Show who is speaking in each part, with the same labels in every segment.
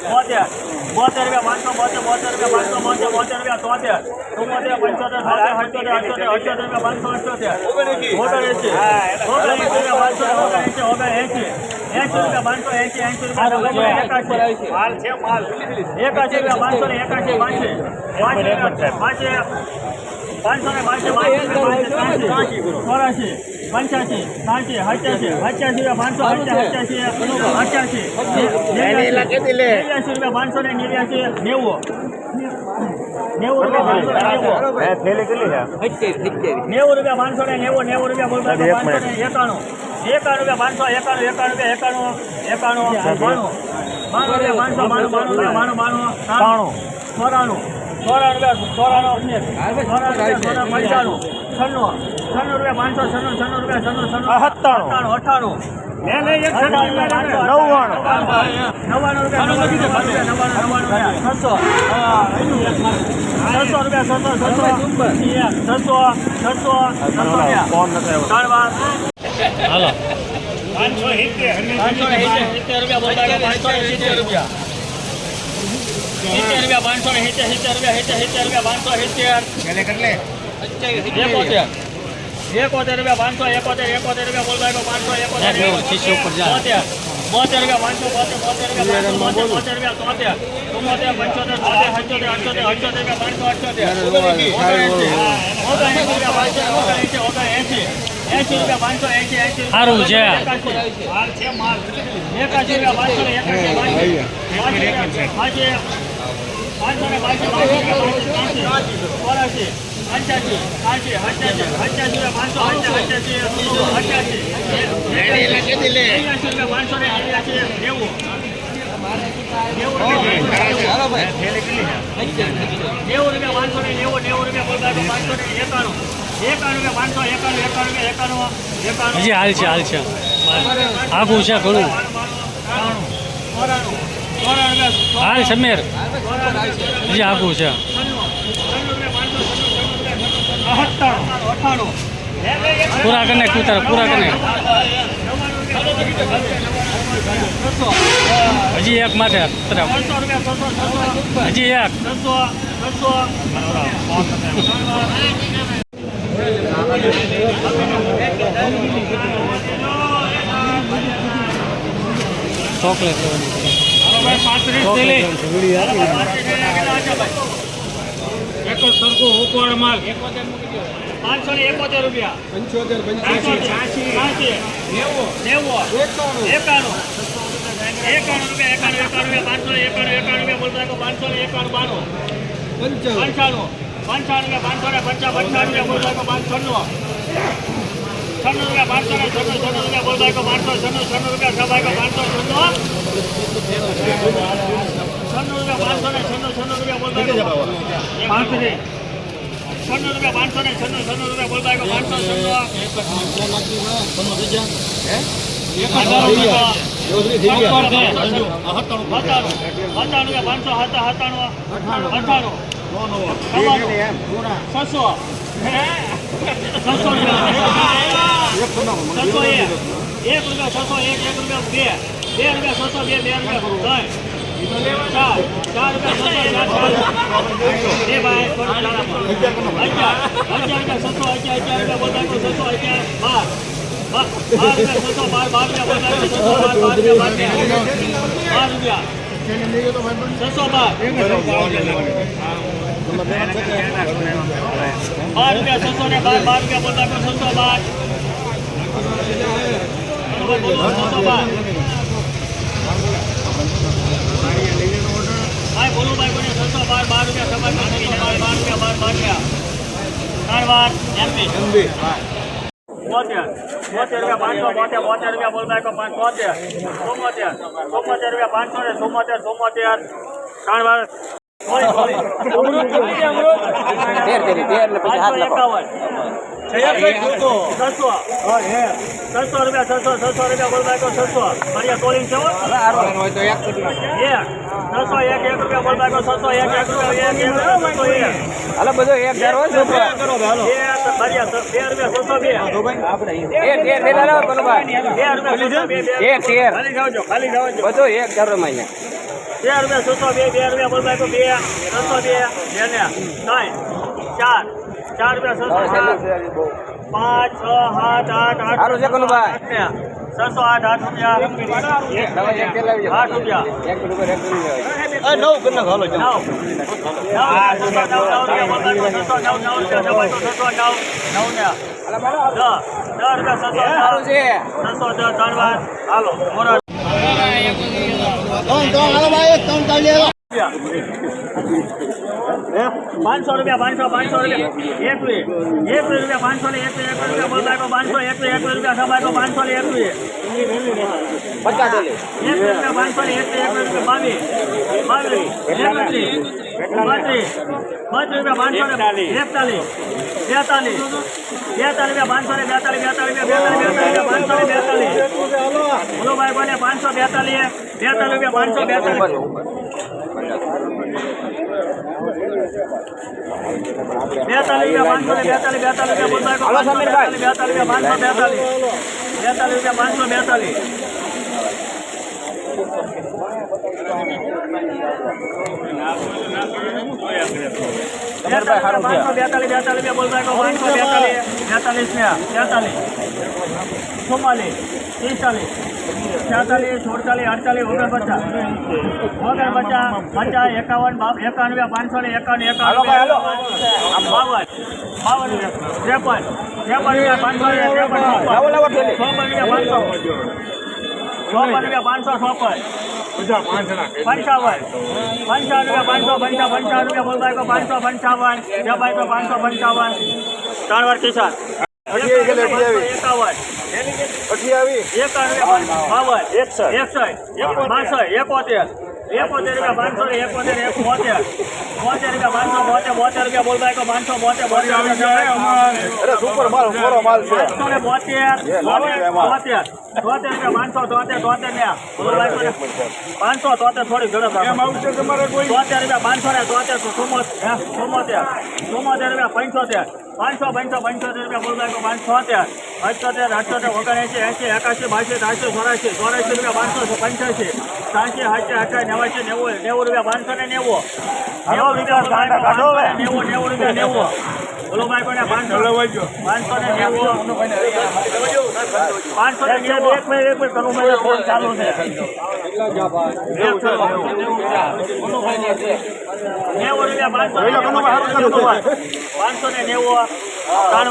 Speaker 1: બોતેર. બોતેર રૂપિયા પાંચસો બોતેર બોતેર રૂપિયા પાંચસો બોતેર બોતેર રૂપિયા તોતેર. ચુમ્મોતેર પંચોતેર છોતેર અઠ્યોતેર અઠ્યોતેર અઠ્યોતેર રૂપિયા પાંચસો અઠ્યોતેર. ઓગણએંસી ઓગણએંસી રૂપિયા પાંચસો ઓગણએંસી ઓગણએંસી એંસી રૂપિયા પાંચસો એંસી એંસી રૂપિયા એકાશી. માલ છે માલ. એકાશી રૂપિયા પાંચસો ને એકાશી પાંચી પાંચી પાંચી પાંચસો. ને પાંચસો પાંચી ચોરાશી. પંચ્યાસી સાઠી સત્યાસી સત્યાસી રૂપિયા પાંચસો અઠ્યાસી નેવ્યાસી રૂપિયા પાંચસો ને નેવ્યાસી નેવું. નેવું રૂપિયા પાંચસો ને નેવું. નેવું રૂપિયા પાંચસો ને નેવું નેવું રૂપિયા બોલ પાંચસો ને એકાણું. એકાણું રૂપિયા પાંચસો એકાણું એકાણું રૂપિયા એકાણું એકાણું બાણું. બાણું રૂપિયા પાંચસો બાણું બાણું બાણું બાણું ત્રાણું ચોરાણું. ચોરાણું રૂપિયા ચોરાણું. ચોરાણું પંચાણું. છન્નું છન્નું રૂપિયા પાંચસો છન્નું છન્નું રૂપિયા છન્નું છન્નું અઠ્ઠાણું અઠ્ઠાણું નવ્વાણું. રૂપિયા છસો છસો રૂપિયા છસો છસો છસો છસો છસો
Speaker 2: હાલો.
Speaker 1: પાંચસો સિત્તેર રૂપિયા પાંચસો સિત્તેર રૂપિયા પાંચસો સિત્તેર સિત્તેર રૂપિયા સિત્તેર સિત્તેર રૂપિયા પાંચસો સિત્તેર એકોતેર રૂપિયા પાંચસો એકોતેર એકોતેર રૂપિયા બોલતા પાંચસો એકોતેર
Speaker 2: શીશો ઉપર જાય.
Speaker 1: બોતેર. રૂપિયા પાંચસો બોતેર બોતેર રૂપિયા પાંચસો બોતેર રૂપિયા તોતેર. ચુમ્મોતેર પંચોતેર છોતેર અઠ્યોતેર અઠ્યોતેર અઠ્યોતર રૂપિયા પાંચસો અઠ્યોતેર ઓગણએંસી રૂપિયા પાંચસો ઓગણએંસી ઓગણએંસી એંસી રૂપિયા પાંચસો એંસી એંસી
Speaker 2: સારું છે.
Speaker 1: માલ છે માલ. એકાશી રૂપિયા પાંચસો પાંચી પાંચસો. ને અઠ્યાસી અઠ્યાસી રૂપિયા પાંચસો નેવું રૂપિયા પાંચસો ને નેવું નેવું રૂપિયા બોલતા પાંચસો ને એકાણું એકાણું પાંચસો એકાણું એકાણું એકાણું એકાણું
Speaker 2: હજી હાલ છે હાલ છે. આખું છે ઘણું. હાલ સમીર. હજી આખું છે. પૂરા કરીને કૂતરા પૂરા કરીને હજી એક માથે તરફ હજી એક. ચોકલેટ પાંચસો ને એકોતેર રૂપિયા.
Speaker 3: પંચોતેર
Speaker 1: છ્યાસી નેવું. નેવું. એકાણું. એકાણું. રૂપિયા એકાણું એકાણું રૂપિયા પાંચસો ને એકાણું એકાણું રૂપિયા બોલતા પાંચસો ને એકાણું બાણું.
Speaker 3: પંચાવન
Speaker 1: પંચાણું. પંચાણું રૂપિયા પાંચસો ને પંચા પંચાણું રૂપિયા બોલતા પાંચસો છન્નું. છન્નું રૂપિયા પાંચસો ને છન્નું છન્નું રૂપિયા બોલતા પાંચસો છન્નું છન્નું રૂપિયા સભાઈ પાંચસો છન્નું. છન્નું રૂપિયા પાંચસો ને છન્નું છન્નું રૂપિયા બોલતા છન્નું રૂપિયા પાંચસો ને છન્નું છન્નું રૂપિયા બોલતા તો પાંચસો એક રૂપિયા છસો એક એક રૂપિયા બે. બે રૂપિયા છસો બે બે રૂપિયા ત્રણ. છસો બાર બાર રૂપિયા છસો ને બાર બાર રૂપિયા બોલતા છસો બાર છસો બાર ભાઈ બોલો ભાઈ બોલો છસો બાર બાર રૂપિયા સભા છસો બાર બાર રૂપિયા બાર બાર રૂપિયા ત્રણ વાર એમપી બોતેર. રૂપિયા પાંચસો બોતેર બોતેર રૂપિયા બોલતા એક પાંચ બોતેર. ચુમ્મોતેર ચુમ્મોતેર રૂપિયા પાંચસો ને ચુમ્મોતેર ચુમ્મોતેર ત્રણ વાર. પાંચસો એકાવન. છસો છસો રૂપિયા છસો છસો રૂપિયા બોલ બાઈકો છસો મારી કોલિંગ છે છસો એક એક રૂપિયા બોલતા એક છસો એક એક રૂપિયા એક એક છસો એક
Speaker 3: હાલો બધો એક હજાર હોય
Speaker 1: છસો
Speaker 3: બધો એક હજારમાં અહીંયા
Speaker 1: બે રૂપિયા છસો બે બે રૂપિયા બોલ ભાઈ બે છસો બે બે ને ત્રણ ચાર ચાર રૂપિયા છસો સાત પાંચ છ સાત આઠ આઠ
Speaker 3: સારું છે કનુભાઈ.
Speaker 1: આઠ ને છસો આઠ આઠ રૂપિયા આઠ રૂપિયા નવ નવ નવ નવ નવ
Speaker 3: સારું ત્રણ
Speaker 1: હાલો પાંચસો રૂપિયા પાંચસો પાંચસો રૂપિયા. એકવીસ એકવીસ રૂપિયા પાંચસો ને એકવીસ એકવીસ રૂપિયા બોલબાઈકો પાંચસો એકવીસ એકવીસ રૂપિયા સબાઈકો પાંચસો ને એકવીસ
Speaker 3: પચાસ
Speaker 1: એકવીસ રૂપિયા પાંચસો ને એકવીસ એકવીસ રૂપિયા બાવીસ. બાવીસ. એકત્રીસ. બત્રીસ. બત્રીસ રૂપિયા પાંચસો ને એકતાલીસ. બેતાલીસ. બેતાલીસ રૂપિયા પાંચસો ને બેતાલીસ બેતાલીસ રૂપિયા બેતાલીસ બેતાલીસ પાંચસો ને બેતાલીસ બોલો ભાઈ બોલે પાંચસો બેતાલીસ બેતાલીસ રૂપિયા પાંચસો ને બેતાલીસ. બોલ ભાઈ રૂપિયા પાંચસો બેતાલીસ બેતાલીસ રૂપિયા પાંચસો બેતાલીસ
Speaker 3: સમીરભાઈ, સારું છે.
Speaker 1: પાંચસો બેતાલીસ બેતાલીસ બેતાલીસ. ચુમ્માલીસ પિસ્તાલીસ. છેતાલીસ સુડતાલીસ અડતાલીસ ઓગણપચાસ. ઓગણપચાસ પચાસ એકાવન બાવ- એકાવન રૂપિયા પાંચસો ને એકાવન એકાવન
Speaker 3: હાલો ભાઈ, હાલો.
Speaker 1: બાવન. બાવન ત્રેપન. ત્રેપન રૂપિયા પાંચસો ને ત્રેપન ચોપન રૂપિયા પાંચસો. ચોપન રૂપિયા પાંચસો ચોપન પંચાવન પંચાવન. રૂપિયા પાંચસો પંચાવન પંચાવન રૂપિયા. બોલભાઈ કો પાંચસો પંચાવન. જબાઈ કો પાંચસો પંચાવન. ત્રણ વાર કિસાન એકાવન. રૂપિયા બાવન એકસઠ એકસઠ એકોતેર એકોતેર રૂપિયા પાંચસો ને એકોતેર એક બોતેર બોતેર રૂપિયા પાંચસો બોતેર બોતેર રૂપિયા બોલભાઈ કો પાંચસો બોતેર બોતેર પાંચસો ને બોતેર બોતેર તોતેર રૂપિયા પાંચસો તોતેર તોતેર ને પાંચસો તોતેર થોડી ઝડપ તોતેર રૂપિયા પાંચસો ને તોતેર ચુમ્મોતેર ચુમ્મોતેર રૂપિયા પંચોતેર પાંચસો પાંચસો પંચોતેર રૂપિયા બોલભાઈ પાંચસો અત્યાર. અઠ્યોતેર અઠોતેર ઓગણએંસી એંસી એકાસી બાસી ત્રાસી ચોરાસી ચોરાસી રૂપિયા પાંચસો પંચ્યાસી સાસી સાતસી અઠાસી નેવાસી નેવું નેવું રૂપિયા પાંચસો ને નેવું. નેવું રૂપિયા નેવું નેવું રૂપિયા નેવું. બોલો ભાઈ કોને પાંચસો પાંચસો ને નેવું. પાંચસો ને નેવું. એક મિનિટ એક મિનિટ કરું ભાઈ. ફોન ચાલુ છે નેવું રૂપિયા પાંચસો ને નેવું. ત્રણ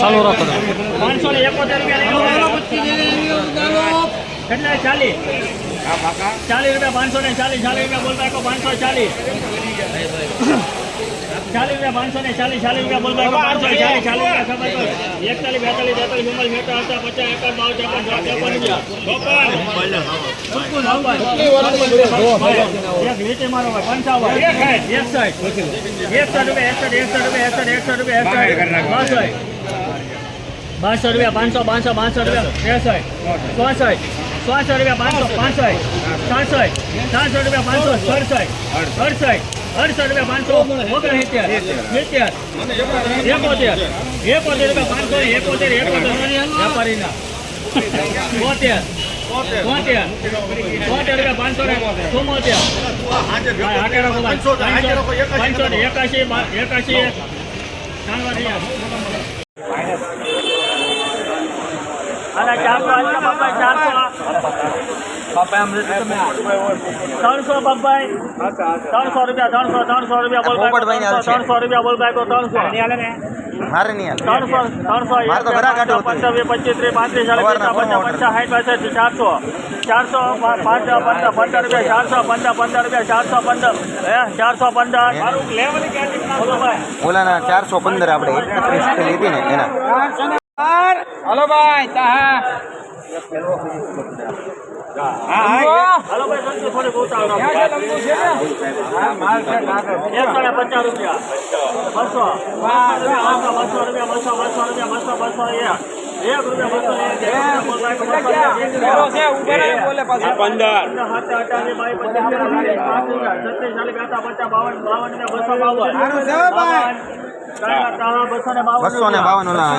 Speaker 2: ચાલુ રાખો
Speaker 1: પાંચસો ને એકોતેર રૂપિયા કેટલા ચાલીસ. ચાલીસ રૂપિયા પાંચસો ને ચાલીસ ચાલીસ રૂપિયા બોલતા પાંચસો ચાલીસ. ચાલીસ રૂપિયા પાંચસો ને ચાલીસ ચાલીસ રૂપિયા બોલતા પાંચસો ચાલીસ ચાલીસ એકતાલીસ બેતાલીસ બેતાલીસ ચુમ્માલીસ મેટર હતા પચાસ એકાવન બાવન ત્રેપન ચોપન રૂપિયા લીટી મારો રૂપિયા એકસઠ એકસઠ રૂપિયા એકસઠ એકસઠ રૂપિયા એકસઠ બાસઠ રૂપિયા પાંચસો પાંચસો પાંચસો રૂપિયા ત્રેસઠ ચોસઠ ચોસઠ રૂપિયા, પાંચસો પાસઠ સાસઠ સાસઠ રૂપિયા, પાંચસો સડસઠ અડસો અડસો રૂપિયા, પાંચસો ઓગણસિત્તેર સિત્તેર એકોતેર એકોતેર રૂપિયા, પાંચસો, એકોતેર એકોતેર, વેપારીના. બોતેર તોતેર તોતેર રૂપિયા, પાંચસો ચુમ્મોતેર પાંચસો એકાશી એકાશી ત્રણ વાર અને ચારસો આટલા બાપાઈ ચારસો ત્રણસો બાપાઈ ત્રણસો રૂપિયા ત્રણસો ત્રણસો રૂપિયા બોલ
Speaker 4: પોપટભાઈને
Speaker 1: ત્રણસો રૂપિયા બોલભાઈ તો ત્રણસો.
Speaker 4: મારે નહીં
Speaker 1: ત્રણસો ત્રણસો
Speaker 4: તો કાઢવું હતું.
Speaker 1: પચીસ ત્રીસ પાંત્રીસ ચાલીસ પચાસ પચાસ સાઠ પાસઠ ચારસો. ચારસો પા- પાંચ પંદર પંદર રૂપિયા ચારસો પંદર પંદર રૂપિયા ચારસો પંદર. હે ચારસો પંદર. બોલો ભાઈ
Speaker 4: ઓલાના ચારસો પંદર આપણે એકત્રીસ લીધી ને એના.
Speaker 3: હાલો ભાઈ તાહા
Speaker 1: પચાસ રૂપિયા. બસો. બસો બસો રૂપિયા બસો બસો રૂપિયા બસો બસો એક. પંદર બસો ને બાવન
Speaker 4: બસો ને બાવન ઓલા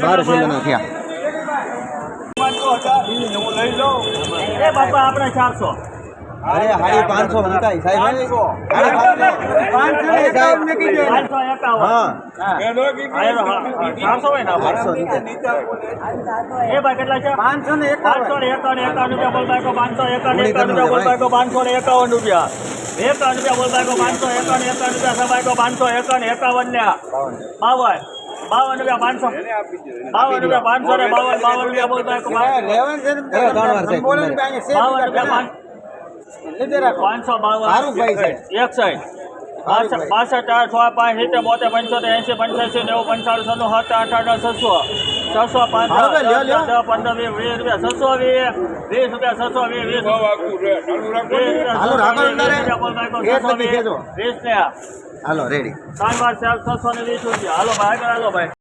Speaker 4: બાર
Speaker 1: એ બાપા આપણે ચારસો.
Speaker 4: અરે હાડી પાંચસો મૂકાય સાહેબ પાંચસો.
Speaker 1: એકાવન
Speaker 4: હા.
Speaker 1: હા, હા, ચારસો
Speaker 4: નીચે
Speaker 1: એ ભાઈ કેટલા છે?
Speaker 4: પાંચસો ને
Speaker 1: પાંચસો ને એકાવન એકાવન રૂપિયા બોલ બાયકો પાંચસો એકાવન એકાવન રૂપિયા બોલ બાયકો પાંચસો ને એકાવન રૂપિયા. એકાવન રૂપિયા બોલતા પાંચસો એકાવન એકાવન રૂપિયા સબાયકો પાંચસો એકાવન એકાવન ને બાવન. બાવન રૂપિયા પાંચસો. બાવન રૂપિયા પાંચસો ને બાવન બાવન રૂપિયા બોલ બાયકો પાંચસો. બાવન રૂપિયા પાંચસો બાવન એકસઠ બાસઠ આઠ પાંચ સિત્તેર બોતેર પંચોતેર એંસી પંચ્યાસી નેવું પંચાણું છન્નું સાત આઠ આઠ છસો. છસો પાંચ પંદર વીસ વીસ રૂપિયા છસો વીસ વીસ રૂપિયા છસો વીસ વીસ. વીસ ને.
Speaker 4: હાલો રેડી
Speaker 1: ત્રણ વાર ચાર છસો ને વીસ રૂપિયા. હાલો ભાઈ આગળ હાલો ભાઈ.